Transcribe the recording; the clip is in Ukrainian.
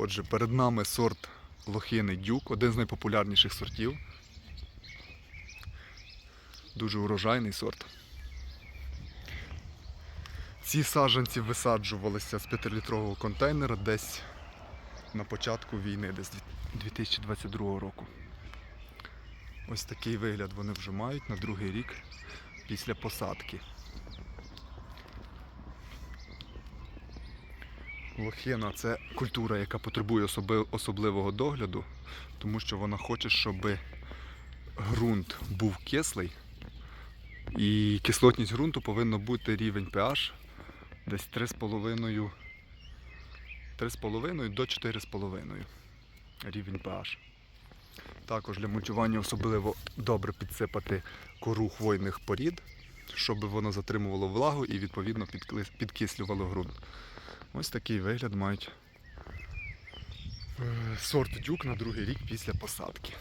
Отже, перед нами сорт лохини дюк, один з найпопулярніших сортів. Дуже урожайний сорт. Ці саджанці висаджувалися з 5-літрового контейнера десь на початку війни, десь 2022 року. Ось такий вигляд вони вже мають на другий рік після посадки. Лохина це культура, яка потребує особливого догляду, тому що вона хоче, щоб ґрунт був кислий. І кислотність ґрунту повинна бути рівень pH десь 3,5 3,5 до 4,5 рівень pH. Також для мульчування особливо добре підсипати кору хвойних порід, щоб воно затримувало влагу і відповідно підкислювало ґрунт. Ось такий вигляд мають е, сорт дюк на другий рік після посадки.